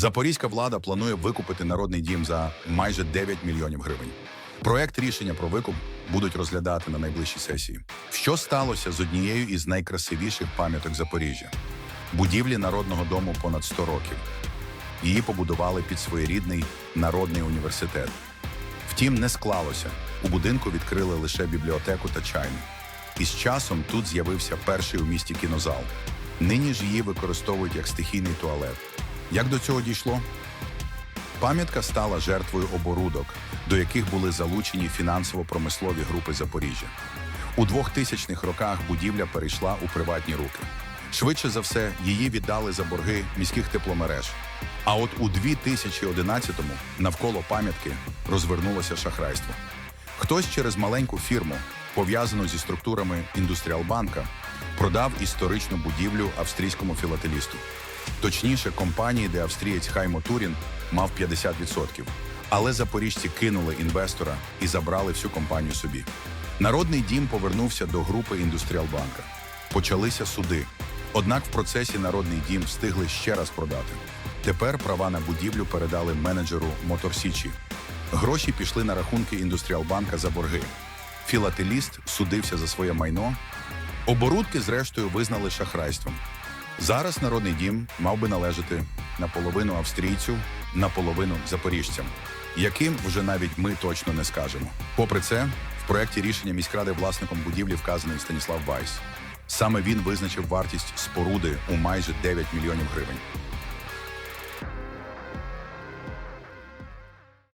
Запорізька влада планує викупити народний дім за майже 9 мільйонів гривень. Проект рішення про викуп будуть розглядати на найближчій сесії. Що сталося з однією із найкрасивіших пам'яток Запоріжжя? Будівлі народного дому понад 100 років. Її побудували під своєрідний народний університет. Втім, не склалося. У будинку відкрили лише бібліотеку та чайну. І з часом тут з'явився перший у місті кінозал. Нині ж її використовують як стихійний туалет. Як до цього дійшло? Пам'ятка стала жертвою оборудок, до яких були залучені фінансово-промислові групи Запоріжжя. У 2000-х роках будівля перейшла у приватні руки. Швидше за все, її віддали за борги міських тепломереж. А от у 2011-му навколо пам'ятки розвернулося шахрайство. Хтось через маленьку фірму, пов'язану зі структурами індустріалбанка, продав історичну будівлю австрійському філателісту. Точніше, компанії, де австрієць Хаймо Турін мав 50%. Але запоріжці кинули інвестора і забрали всю компанію собі. Народний дім повернувся до групи індустріалбанка. Почалися суди. Однак в процесі народний дім встигли ще раз продати. Тепер права на будівлю передали менеджеру Моторсічі. Гроші пішли на рахунки індустріалбанка за борги. Філателіст судився за своє майно. Оборудки, зрештою, визнали шахрайством. Зараз народний дім мав би належати наполовину австрійцю, наполовину запоріжцям, яким вже навіть ми точно не скажемо. Попри це, в проєкті рішення міськради власником будівлі вказаний Станіслав Вайс. Саме він визначив вартість споруди у майже 9 мільйонів гривень.